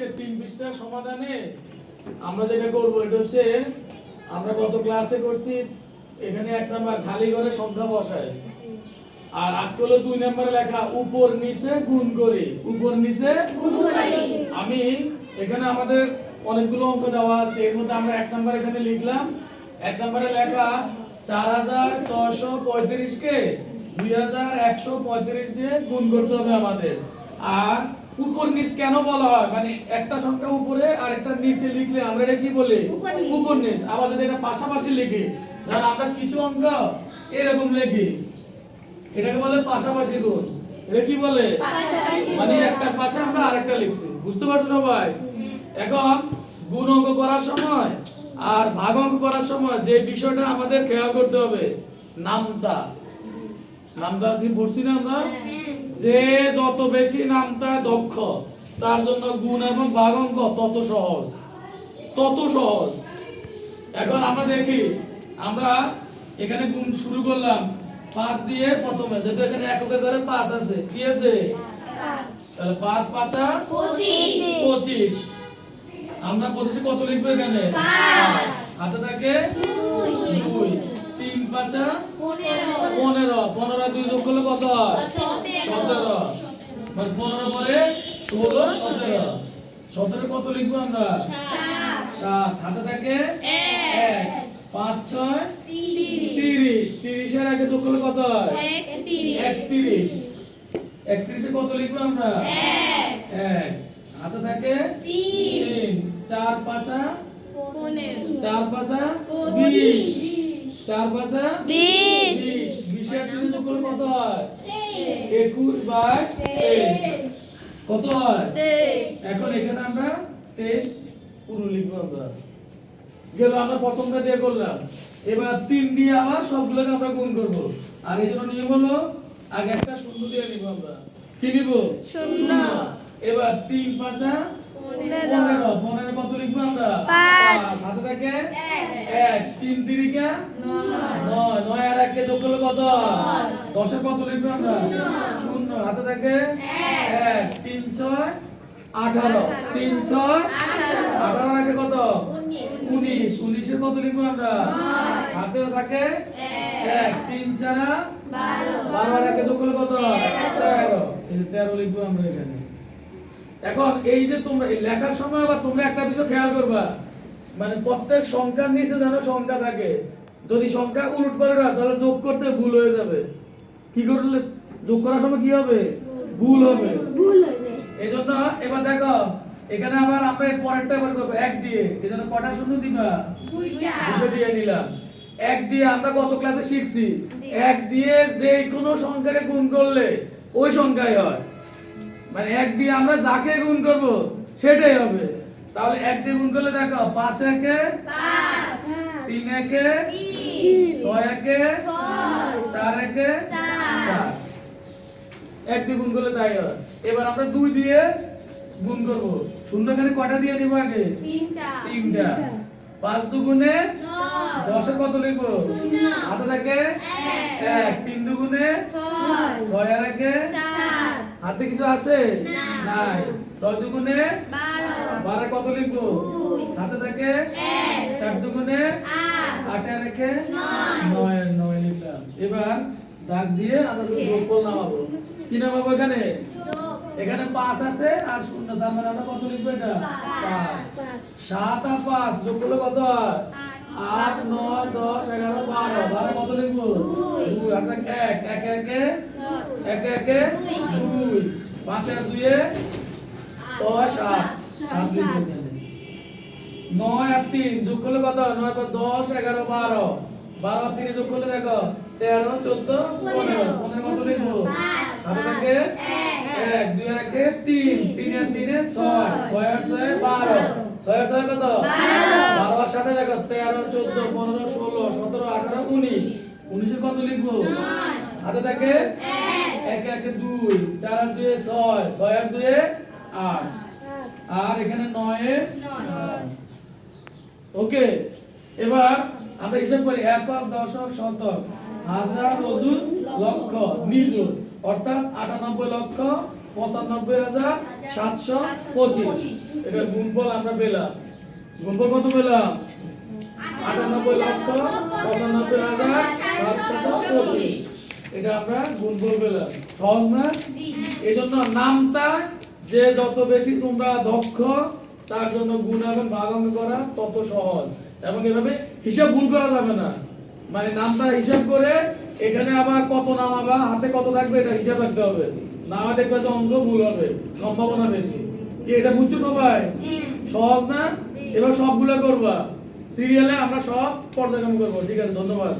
আজকে তিন পৃষ্ঠার সমাধানে আমরা যেটা করব এটা হচ্ছে আমরা গত ক্লাসে করছি এখানে এক নাম্বার খালি ঘরে সংখ্যা বসায়। আর আজকে হলো দুই নাম্বারে লেখা উপর নিচে গুণ করে। উপর নিচে আমি এখানে আমাদের অনেকগুলো অঙ্ক দেওয়া আছে এর মধ্যে আমরা এক নাম্বার এখানে লিখলাম। এক নাম্বারে লেখা চার হাজার ছশো পঁয়ত্রিশ কে দুই হাজার একশো পঁয়ত্রিশ দিয়ে গুণ করতে হবে আমাদের। আর উপর নিচ কেন বলা হয়? মানে একটা সংখ্যা উপরে আর একটা নিচে লিখলে আমরা এটা কি বলি? উপর নিচ। আবার যদি এটা পাশাপাশি লিখি ধর আমরা কিছু অঙ্ক এরকম লিখি। এটাকে বলে পাশাপাশি গুণ এটা কি বলে? মানে একটা পাশে আমরা আরেকটা লিখছি। বুঝতে পারছ সবাই? এখন গুণ অঙ্ক করার সময় আর ভাগ অঙ্ক করার সময় যে বিষয়টা আমাদের খেয়াল করতে হবে নামতা। নামতা আজকে পড়ছি না আমরা? যে যত বেশি নামতা দক্ষ তার জন্য গুণ এবং ভাগ অঙ্ক তত সহজ। তত সহজ। এখন আমরা দেখি আমরা এখানে গুণ শুরু করলাম পাঁচ দিয়ে প্রথমে যেহেতু এখানে এককের ধরে পাঁচ আছে কি আছে? তাহলে পাঁচ পাঁচা পঁচিশ। আমরা পঁচিশে কত লিখব এখানে। হাতে থাকে? তিন পাঁচা পনেরো। পনেরো। দুই যোগ করলে কত হয়? সতেরো। পনেরো পরে ষোলো সতেরো। সতেরো কত লিখব আমরা? সাত। হাতে থাকে? এক। পাঁচ ছয়? তিরিশ। তিরিশের আগে যোগ করলে কত হয়? একত্রিশ। একত্রিশে। কত লিখব আমরা? এক। হাতে থাকে? তিন। চার পাঁচা চার পাঁচা বিশ। চার পাঁচা? বিশ। বিশ। বিশের তিনে যোগ করলে কত হয়? একুশ বাই তেইশ। কত হয়? এখন এখানে আমরা তেইশ পুরো লিখব আমরা। গেল আমরা প্রথমটা দিয়ে করলাম। এবার তিন দিয়ে আবার সবগুলোকে আমরা গুণ করব। আর এই জন্য নিয়ম হলো আগে একটা শূন্য দিয়ে নিব আমরা। কি নিব? শূন্য। এবার তিন পাঁচা পনেরো। পনেরো। পনেরো কত লিখব আমরা? পাঁচ। হাতে থাকে? এক তিন তিরিকা নয়। নয় আর এককে যোগ করলে কত? দশের কত লিখব আমরা? শূন্য। হাতে থাকে? এক। তিন ছয় আঠারো। তিন ছয় আঠারো। আগে কত? উনিশ। উনিশের কত লিখব আমরা? হাতে থাকে? এক। তিন চারা বারো। আর একে যোগ করলে কত? তেরো। তেরো। লিখব আমরা এখানে। এখন এই যে তোমরা লেখার সময় আবার তোমরা একটা বিষয় খেয়াল করবা। মানে প্রত্যেক সংখ্যার নিচে যেন সংখ্যা থাকে। যদি সংখ্যা উলট পাল্ট তাহলে যোগ করতে ভুল হয়ে যাবে। কি করলে? যোগ করার সময় কি হবে? ভুল হবে। এই জন্য এবার দেখো এখানে আবার আমরা পরেরটা এবার করব এক দিয়ে। এই জন্য কটা শূন্য দিবা? দুটো দিয়ে নিলাম এক দিয়ে আমরা গত ক্লাসে শিখছি। এক দিয়ে যে কোনো সংখ্যাকে গুণ করলে ওই সংখ্যাই হয়। মানে এক দিয়ে আমরা যাকে গুণ করব সেটাই হবে। তাহলে এক দিয়ে গুণ করলে দেখো পাঁচ একে তিন একে ছয় একে চার একে চার। এক দিয়ে গুণ করলে তাই হয়। এবার আমরা দুই দিয়ে গুণ করব। শূন্য এখানে কয়টা দিয়ে নিব আগে? তিনটা। পাঁচ দুগুণে দশের কত লিখব? হাতে থাকে এক। তিন দুগুণে ছয়। আর একে হাতে কিছু আছে? নাই। ছয় দুগুণে বারো। কত লিখব? হাতে থাকে? চার দুগুণে আট। একে নয়। নয় লিখলাম। এবার দাগ দিয়ে আমরা যোগফল নামাবো। কি নামাবো এখানে? এখানে পাঁচ আছে আর শূন্য তার মানে আমরা কত লিখব এটা? সাত আর পাঁচ যোগ করলে কত হয়? আট নয় দশ এগারো বারো। বারো কত লিখব? দুই। আর এক। এক একে এক একে দুই। পাঁচ আর দুয়ে ছয় সাত। সাত। নয় আর তিন যোগ করলে কত? নয় পর দশ এগারো বারো। বারো আর তিনে যোগ করলে দেখো তেরো চোদ্দ পনেরো। পনেরো কত লিখব? হাতে থাকে এক দুই আর একে তিন। তিন আর তিনে ছয়। ছয় আর ছয় বারো। ছয় আর ছয় কত? বারো। আর সাথে দেখো তেরো চোদ্দ পনেরো ষোলো সতেরো আঠারো উনিশ। উনিশের কত লিখব? হাতে থাকে? এক। একে দুই। চার আর দুয়ে ছয়। ছয় আর দুয়ে আট। আর এখানে নয়ে ওকে এবার আমরা হিসাব করি। একক দশক শতক হাজার অজুর লক্ষ নিযুত অর্থাৎ আটানব্বই লক্ষ পঁচানব্বই হাজার সাতশো পঁচিশ। এটা গুণফল আমরা পেলাম। গুণফল কত পেলাম? আটানব্বই লক্ষ পঁচানব্বই হাজার পঁচিশ। এটা আমরা গুণফল পেলাম সহজ না? এই জন্য নামটা যে যত বেশি তোমরা দক্ষ তার জন্য গুণ এবং ভাগাঙ্গ করা তত সহজ। এবং এভাবে হিসাব ভুল করা যাবে না। মানে নামটা হিসাব করে এখানে আবার কত নামাবা হাতে কত থাকবে এটা হিসাব রাখতে হবে। না দেখবে যে অঙ্ক ভুল হবে সম্ভাবনা বেশি। কি এটা বুঝছ সবাই? সহজ না? এবার সবগুলো করবা। সিরিয়ালে আমরা সব পর্যায়ক্রম করব। ঠিক আছে ধন্যবাদ।